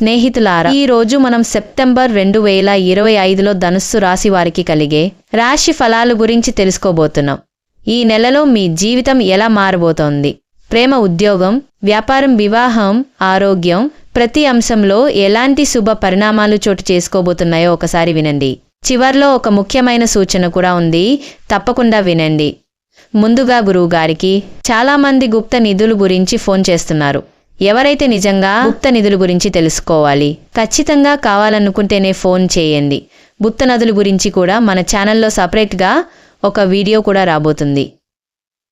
స్నేహితులారా ఈ రోజు మనం సెప్టెంబర్ రెండు వేల ఇరవై ఐదులో ధనుస్సు రాశి వారికి కలిగే రాశి ఫలాలు గురించి తెలుసుకోబోతున్నాం. ఈ నెలలో మీ జీవితం ఎలా మారబోతోంది? ప్రేమ ఉద్యోగం వ్యాపారం వివాహం ఆరోగ్యం ప్రతి అంశంలో ఎలాంటి శుభ పరిణామాలు చోటు చేసుకోబోతున్నాయో ఒకసారి వినండి. చివర్లో ఒక ముఖ్యమైన సూచన కూడా ఉంది. తప్పకుండా వినండి. ముందుగా గురువుగారికి చాలామంది గుప్త నిధులు గురించి ఫోన్ చేస్తున్నారు. ఎవరైతే నిజంగా గుప్త నిధుల గురించి తెలుసుకోవాలి ఖచ్చితంగా కావాలనుకుంటేనే ఫోన్ చేయండి. గుప్త నదుల గురించి కూడా మన ఛానల్లో సపరేట్గా ఒక వీడియో కూడా రాబోతుంది.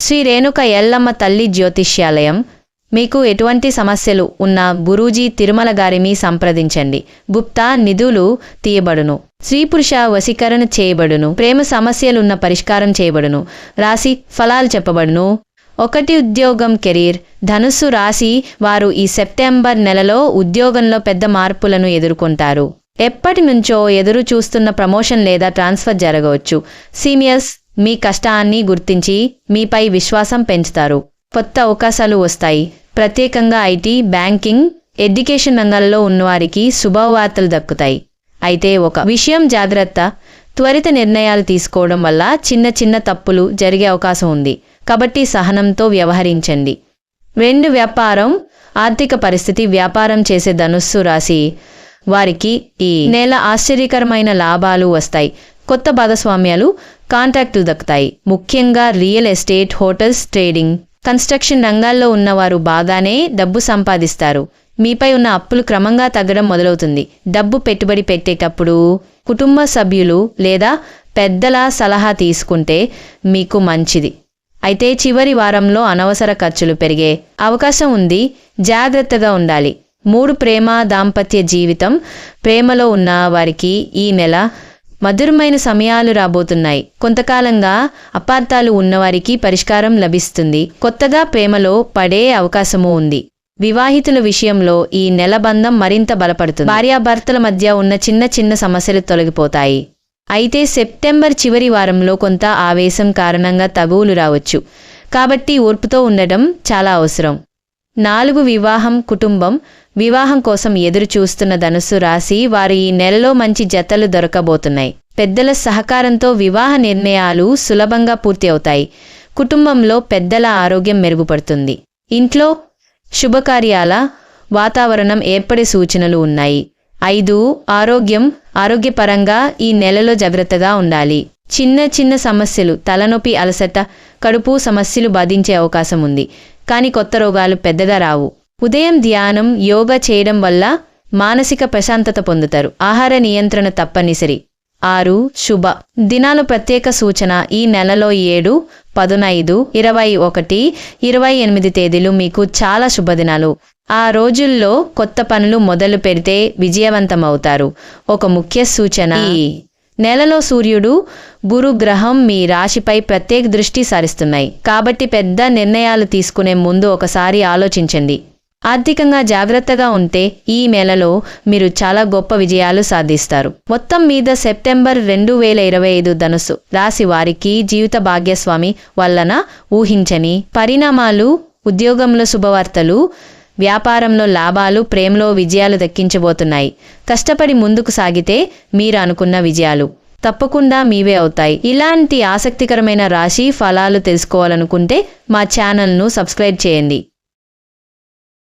శ్రీ రేణుక ఎల్లమ్మ తల్లి జ్యోతిష్యాలయం. మీకు ఎటువంటి సమస్యలు ఉన్న గురూజీ తిరుమల గారిని సంప్రదించండి. గుప్తా నిధులు తీయబడును. స్త్రీ పురుష వశీకరణ చేయబడును. ప్రేమ సమస్యలున్న పరిష్కారం చేయబడును. రాశి ఫలాలు చెప్పబడును. ఒకటి ఉద్యోగం కెరీర్. ధనుస్సు రాశి వారు ఈ సెప్టెంబర్ నెలలో ఉద్యోగంలో పెద్ద మార్పులను ఎదుర్కొంటారు. ఎప్పటి నుంచో ఎదురు చూస్తున్న ప్రమోషన్ లేదా ట్రాన్స్ఫర్ జరగవచ్చు. సీనియర్స్ మీ కష్టాన్ని గుర్తించి మీపై విశ్వాసం పెంచుతారు. కొత్త అవకాశాలు వస్తాయి. ప్రత్యేకంగా ఐటీ బ్యాంకింగ్ ఎడ్యుకేషన్ రంగాల్లో ఉన్నవారికి శుభవార్తలు దక్కుతాయి. అయితే ఒక విషయం జాగ్రత్త. త్వరిత నిర్ణయాలు తీసుకోవడం వల్ల చిన్న చిన్న తప్పులు జరిగే అవకాశం ఉంది. కాబట్టి సహనంతో వ్యవహరించండి. రెండు వ్యాపారం ఆర్థిక పరిస్థితి వ్యాపారం చేసే ధనుస్సు రాశి వారికి ఈ నెల ఆశ్చర్యకరమైన లాభాలు వస్తాయి. కొత్త భాగస్వామ్యాలు కాంట్రాక్టులు దక్కుతాయి. ముఖ్యంగా real estate hotels trading construction రంగాల్లో ఉన్నవారు బాగానే డబ్బు సంపాదిస్తారు. మీపై ఉన్న అప్పులు క్రమంగా తగ్గడం మొదలవుతుంది. డబ్బు పెట్టుబడి పెట్టేటప్పుడు కుటుంబ సభ్యులు లేదా పెద్దల సలహా తీసుకుంటే మీకు మంచిది. అయితే చివరి వారంలో అనవసర ఖర్చులు పెరిగే అవకాశం ఉంది. జాగ్రత్తగా ఉండాలి. మూడు ప్రేమ దాంపత్య జీవితం ప్రేమలో ఉన్న వారికి ఈ నెల మధురమైన సమయాలు రాబోతున్నాయి. కొంతకాలంగా అపార్థాలు ఉన్నవారికి పరిష్కారం లభిస్తుంది. కొత్తగా ప్రేమలో పడే అవకాశము ఉంది. వివాహితుల విషయంలో ఈ నెల బంధం మరింత బలపడుతుంది. భార్యాభర్తల మధ్య ఉన్న చిన్న చిన్న సమస్యలు తొలగిపోతాయి. అయితే సెప్టెంబర్ చివరి వారంలో కొంత ఆవేశం కారణంగా తగువులు రావచ్చు. కాబట్టి ఓర్పుతో ఉండటం చాలా అవసరం. నాలుగు వివాహం కుటుంబం వివాహం కోసం ఎదురు చూస్తున్న ధనుసు రాశి వారు ఈ నెలలో మంచి జతలు దొరకబోతున్నాయి. పెద్దల సహకారంతో వివాహ నిర్ణయాలు సులభంగా పూర్తి అవుతాయి. కుటుంబంలో పెద్దల ఆరోగ్యం మెరుగుపడుతుంది. ఇంట్లో శుభకార్యాల వాతావరణం ఏర్పడే సూచనలు ఉన్నాయి. ఐదు ఆరోగ్యం ఆరోగ్యపరంగా ఈ నెలలో జాగ్రత్తగా ఉండాలి. చిన్న చిన్న సమస్యలు తలనొప్పి అలసట కడుపు సమస్యలు బాధించే అవకాశం ఉంది. కానీ కొత్త రోగాలు పెద్దగా రావు. ఉదయం ధ్యానం యోగా చేయడం వల్ల మానసిక ప్రశాంతత పొందుతారు. ఆహార నియంత్రణ తప్పనిసరి. ఆరు శుభ. దినాలు ప్రత్యేక సూచన ఈ నెలలో ఏడు పదునైదు ఇరవై ఒకటి ఇరవై ఎనిమిది తేదీలు మీకు చాలా శుభదినాలు. ఆ రోజుల్లో కొత్త పనులు మొదలు పెడితే విజయవంతమవుతారు. ఒక ముఖ్య సూచన ఈ నెలలో సూర్యుడు గురు గ్రహం మీ రాశిపై ప్రత్యేక దృష్టి సారిస్తున్నాయి. కాబట్టి పెద్ద నిర్ణయాలు తీసుకునే ముందు ఒకసారి ఆలోచించండి. ఆర్థికంగా జాగ్రత్తగా ఉంటే ఈ నెలలో మీరు చాలా గొప్ప విజయాలు సాధిస్తారు. మొత్తం మీద సెప్టెంబర్ రెండు వేల ఇరవై ఐదు ధనుసు రాశి వారికి జీవిత భాగ్యస్వామి వలన ఊహించని పరిణామాలు ఉద్యోగంలో శుభవార్తలు వ్యాపారంలో లాభాలు ప్రేమలో విజయాలు దక్కించబోతున్నాయి. కష్టపడి ముందుకు సాగితే మీరు అనుకున్న విజయాలు తప్పకుండా మీవే అవుతాయి. ఇలాంటి ఆసక్తికరమైన రాశి ఫలాలు తెలుసుకోవాలనుకుంటే మా ఛానల్ను సబ్స్క్రైబ్ చేయండి.